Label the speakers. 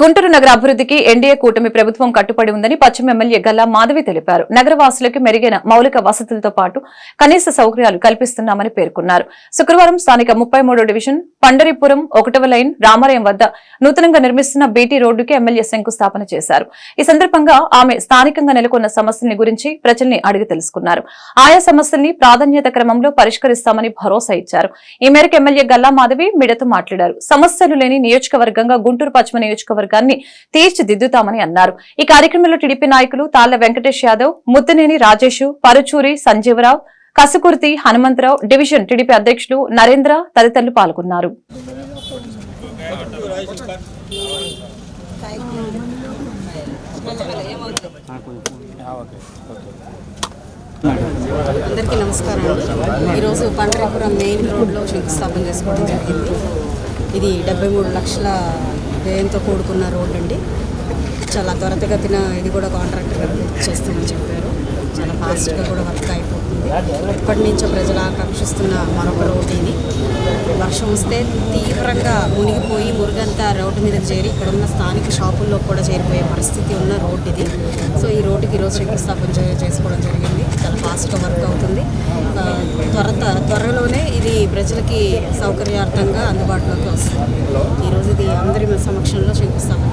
Speaker 1: గుంటూరు నగర అభివృద్ధికి ఎన్డీఏ కూటమి ప్రభుత్వం కట్టుబడి ఉందని పశ్చిమ ఎమ్మెల్యే గల్లా మాధవి తెలిపారు. నగరవాసులకు మెరుగైన మౌలిక వసతులతో పాటు కనీస సౌకర్యాలు కల్పిస్తున్నామని పేర్కొన్నారు. శుక్రవారం స్థానిక ముప్పై డివిజన్ పండరిపురం ఒకటవ లైన్ రామాలయం వద్ద నూతనంగా నిర్మిస్తున్న బీటీ రోడ్డుకి ఎమ్మెల్యే శంకుస్థాపన చేశారు. ఈ సందర్భంగా ఆమె స్థానికంగా నెలకొన్న సమస్యల్ని గురించి ప్రజల్ని అడిగి తెలుసుకున్నారు. ఆయా సమస్యల్ని ప్రాధాన్యత క్రమంలో పరిష్కరిస్తామని భరోసా ఇచ్చారు. ఈ మేరకు ఎమ్మెల్యే గల్లా మాధవి మీడియాతో మాట్లాడారు. సమస్యలు లేని నియోజకవర్గంగా గుంటూరు పశ్చిమ నియోజకవర్గాన్ని తీర్చిదిద్దుతామని అన్నారు. ఈ కార్యక్రమంలో టీడీపీ నాయకులు తాళ్ళ వెంకటేష్ యాదవ్ ముద్దునేని రాజేష్ పరుచూరి సంజీవరావు కసుకుర్తి హనుమంతరావు డివిజన్ టీడీపీ అధ్యక్షులు నరేంద్ర తదితరులు పాల్గొన్నారు.
Speaker 2: అందరికీ నమస్కారం ఈరోజు పండరీపురం మెయిన్ రోడ్లో శంకుస్థాపన చేసుకోవడం జరిగింది. ఇది డెబ్బై మూడు లక్షల వ్యయంతో కూడుకున్న రోడ్ అండి. చాలా త్వరతగతిన ఇది కూడా కాంట్రాక్టర్ గారు చేస్తామని చెప్పారు. చాలా ఫాస్ట్గా కూడా వర్క్ అయిపోతుంది. ఎప్పటి నుంచో ప్రజలు ఆకాంక్షిస్తున్న మరొక రోడ్ ఇది. వర్షం వస్తే తీవ్రంగా మునిగిపోయి మురుగంతా రోడ్డు మీదకి చేరి ఇక్కడ ఉన్న స్థానిక షాపుల్లో కూడా చేరిపోయే పరిస్థితి ఉన్న రోడ్ ఇది. సో ఈ రోడ్డుకి ఈరోజు శంకుస్థాపన చేసుకోవడం జరిగింది. చాలా ఫాస్ట్గా వర్క్ అవుతుంది. త్వరత ప్రజలకి సౌకర్యార్థంగా అందుబాటులోకి వస్తుంది. ఈరోజు ఇది అందరి సమక్షంలో శంకుస్థాపన